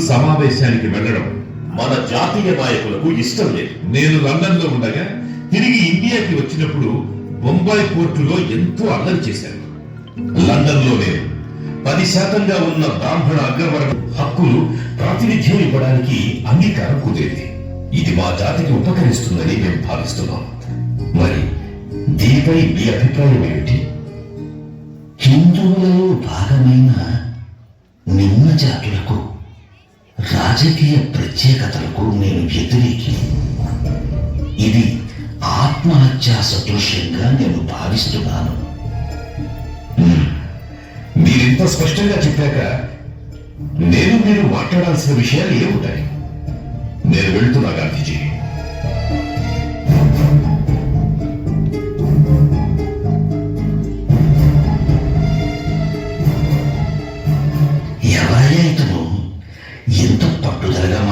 సమావేశానికి వెళ్ళడం మన జాతీయ నాయకులకు ఇష్టం లేదు. నేను లండన్లో ఉండగా తిరిగి ఇండియాకి వచ్చినప్పుడు బొంబాయి కోర్టులో ఎంతో అల్లరి చేశాను. లండన్లో నేను పది శాతంగా ఉన్న బ్రాహ్మణ అగ్రవర్ణ హక్కులు ప్రాతినిధ్యం ఇవ్వడానికి అంగీకారం కుదిరింది. ఇది మా జాతికి ఉపకరిస్తుందని మేము భావిస్తున్నాం. మరి దీనిపై మీ అభిప్రాయం ఏమిటి? హిందువులలో భాగమైన నిమ్న జాతులకు రాజకీయ ప్రత్యేకతలకు నేను వ్యతిరేకి. ఇది ఆత్మహత్యా సదృశ్యంగా నేను భావిస్తున్నాను. మీరింత స్పష్టంగా చెప్పాక నేను మీరు మాట్లాడాల్సిన విషయాలు ఏముంటాయి నేను వెళ్తున్నా గాంధీజీ.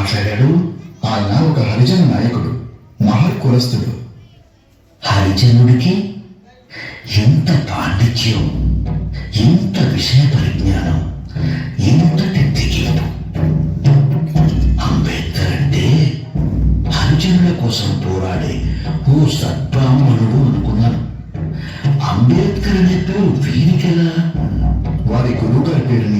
మాట్లాడాడు. ఆయన ఒక హరిజన నాయకుడు మహర్ కులస్తుడు హరిజనుడికి ఎంత పాండిత్యం ఎంత విషయ పరిజ్ఞానం ఎంతటి దిగింపు అంబేద్కర్ అంటే హరిజనుల కోసం పోరాడే ఓ సద్బ్రాహ్మణుడు అనుకున్నాను. అంబేద్కర్ అనే పేరు వీరికెలా? వారి గురువుగారి పేరుని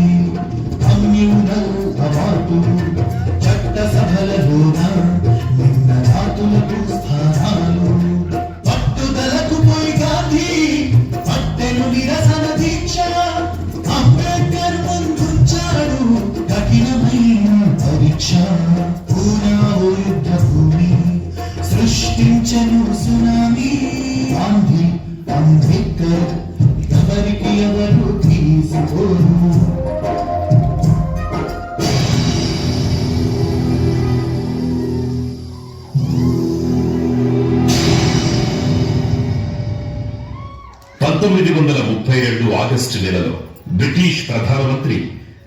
సృష్టించను సునామీ. గాంధీ అంబేద్కర్ ఎవరికి ఎవరు తీసుకోరు? పంతొమ్మిది వందల ముప్పై రెండు ఆగస్టు నెలలో బ్రిటిష్ ప్రధానమంత్రి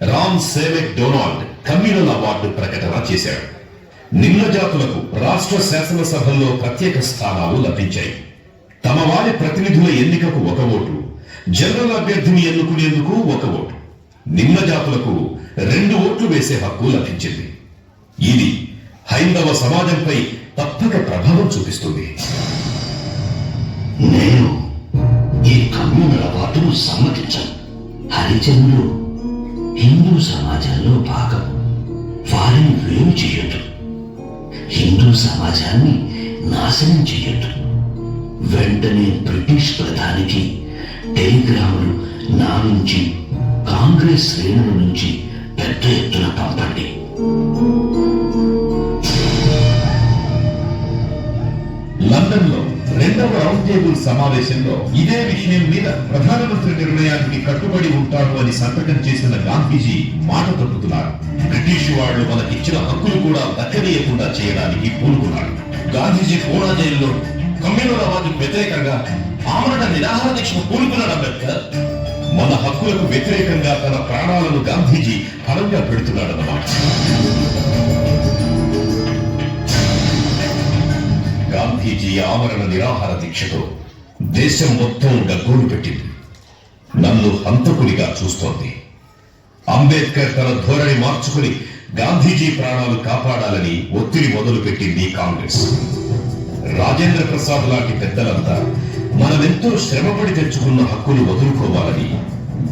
రామ్ సేవెక్ డొనాల్డ్ కమ్యూనల్ అవార్డు ప్రకటన చేశాడు. నిమ్న జాతులకు రాష్ట్ర శాసనసభల్లో ప్రత్యేక స్థానాలు లభించాయి. తమ వారి ప్రతినిధుల ఎన్నికకు ఒక ఓటు జనరల్ అభ్యర్థిని ఎన్నుకునేందుకు ఒక ఓటు. నిమ్న జాతులకు రెండు ఓట్లు వేసే హక్కు లభించింది. ఇది హైందవ సమాజంపై తప్పక ప్రభావం చూపిస్తుంది. నేను ఈ కమ్యూనల్ అవార్డును సమ్మతించను. హరిజనులు హిందూ సమాజంలో భాగం. వారిని వేరు చేయొద్దు. హిందూ సమాజాన్ని నాశనం చేయొద్దు. వెంటనే బ్రిటిష్ ప్రధానికి టెలిగ్రాములు నా నుంచి కాంగ్రెస్ శ్రేణుల నుంచి పెద్ద ఎత్తున పంపండి. లండన్లో రెండవ రౌండ్ టేబుల్ సమావేశంలో ఇదే విషయం మీద ప్రధానమంత్రి నిర్ణయానికి కట్టుబడి ఉంటాడు అని సంతకం చేసిన గాంధీజీ మాట తప్పుతున్నారు. బ్రిటిష్ వాళ్ళు మనకిచ్చిన హక్కులు కూడా దక్కనీయకుండా చేయడానికి పూనుకున్నాడు. గాంధీజీ పూనా జైల్లో. కమ్యూనల్ వ్యతిరేకంగా ఆమరణ నిరాహార దీక్షకు పూనుకున్నాడు అంబేద్కర్. మన హక్కులకు వ్యతిరేకంగా తన ప్రాణాలను గాంధీజీ ఫలంగా పెడుతున్నాడన్నమాట. గాంధీజీ ఆమరణ నిరాహార దీక్షతో దేశం మొత్తం గగ్గోలు పెట్టింది. నన్ను హంతకునిగా చూస్తోంది. అంబేద్కర్ తన ధోరణి మార్చుకుని గాంధీజీ ప్రాణాలు కాపాడాలని ఒత్తిడి మొదలుపెట్టింది కాంగ్రెస్. రాజేంద్ర ప్రసాద్ లాంటి పెద్దలంతా మనమెంతో శ్రమపడి తెచ్చుకున్న హక్కులు వదులుకోవాలని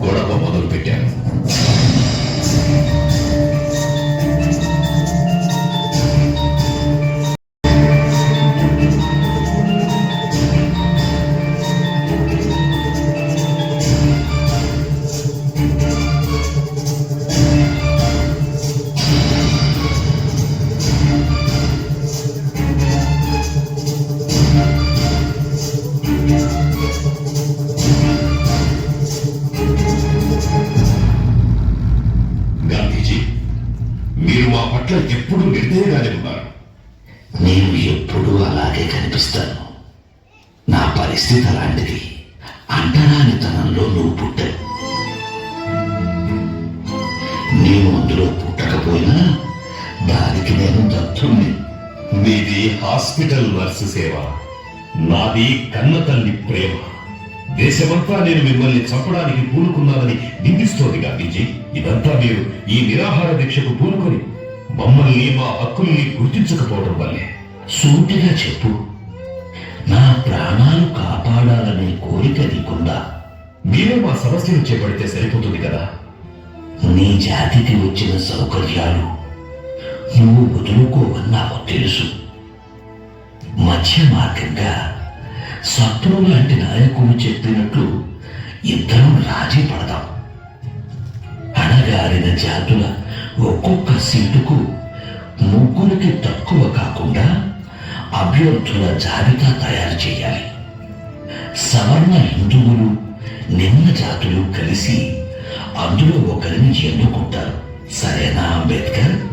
గొడవ మొదలు పట్ల ఎప్పుడూ నిర్దయగానే ఉన్నారు నేను ఎప్పుడూ అలాగే కనిపిస్తాను. నా పరిస్థితి అలాంటిది. అంటరానితనంలో నువ్వు పుట్టావు. నేను అందులో పుట్టకపోయినా దానికి నేను దత్తుణ్ణి. మీది హాస్పిటల్ నర్సు సేవ. నాది కన్న తల్లి ప్రేమ. దేశమంతా నేను మిమ్మల్ని చంపడానికి పూనుకున్నానని నిందిస్తోంది గాంధీజీ. ఇదంతా మీరు ఈ నిరాహార దీక్షకు పూనుకొని మమ్మల్ని మా హక్కుల్ని గుర్తించకపోవడం వల్లే. సూటిగా చెప్పు. నా ప్రాణాలు కాపాడాలనే కోరిక నీకుందా? మీరే మా సమస్యను చేపడితే సరిపోతుంది కదా? నీ జాతికి వచ్చిన సౌకర్యాలు నువ్వు వదులుకోవని నాకు తెలుసు. మధ్య మార్గంగా శత్రువు లాంటి నాయకుడు చెప్పినట్లు ఇద్దరం రాజీ పడదాం. అణగారిన జాతుల ఒక్కొక్క సీటుకు ముగ్గురికి తక్కువ కాకుండా అభ్యర్థుల జాబితా తయారు చేయాలి. సవర్ణ హిందువులు నిమ్న జాతులు కలిసి అందులో ఒకరిని ఎన్నుకుంటారు. సరేనా అంబేద్కర్?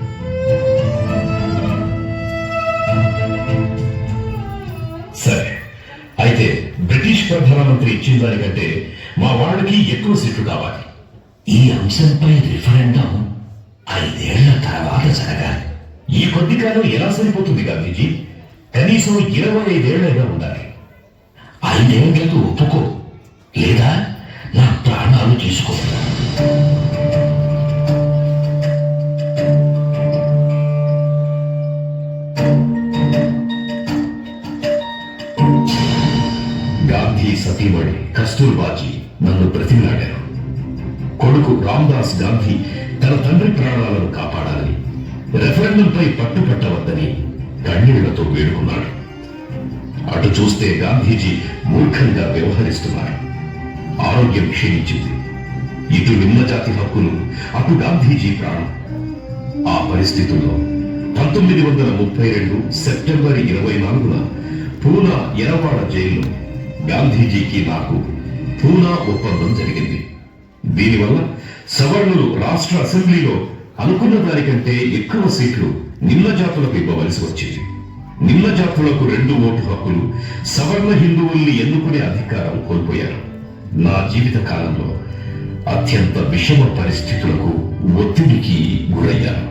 సరే. అయితే బ్రిటిష్ ప్రధానమంత్రి ఇచ్చిన దానికంటే మా వాళ్ళకి ఎక్కువ సీట్లు కావాలి. ఈ అంశంపై రిఫరెండం ఐదేళ్ళ తర్వాత జరగాలి. ఈ కొద్ది కాలం ఎలా సరిపోతుంది గాంధీజీ? కనీసం ఇరవై ఐదేళ్ళైనా ఉండాలి. ఐదేళ్ళకు ఒప్పుకో. లేదా నా ప్రాణాలు తీసుకో. గాంధీ సతీమణి కస్తూర్బాజీ నన్ను బ్రతిమలాడారు కొడుకు రామ్దాస్ గాంధీ తన తండ్రి ప్రాణాలను కాపాడాలని రెఫరెండంపై పట్టుపట్టవద్దని కన్నీళ్ళతో వేడుకున్నాడు. అటు చూస్తే గాంధీజీ మూర్ఖంగా వ్యవహరిస్తున్నారు. ఆరోగ్యం క్షీణించింది. ఇటు నిమ్మజాతి హక్కులు అటు గాంధీజీ ప్రాణం. ఆ పరిస్థితుల్లో పంతొమ్మిది వందల ముప్పై రెండు సెప్టెంబర్ ఇరవై నాలుగున పూనా ఎరవాడ జైల్లో గాంధీజీకి నాకు పూనా ఒప్పందం జరిగింది. దీనివల్ల సవర్ణులు రాష్ట్ర అసెంబ్లీలో అనుకున్న దానికంటే ఎక్కువ సీట్లు నిమ్న జాతులకు ఇవ్వవలసి వచ్చింది. నిమ్న జాతులకు రెండు ఓటు హక్కులు సవర్ణ హిందువుల్ని ఎన్నుకునే అధికారం కోల్పోయారు. నా జీవిత కాలంలో అత్యంత విషమ పరిస్థితులకు ఒత్తిడికి గురయ్యాను.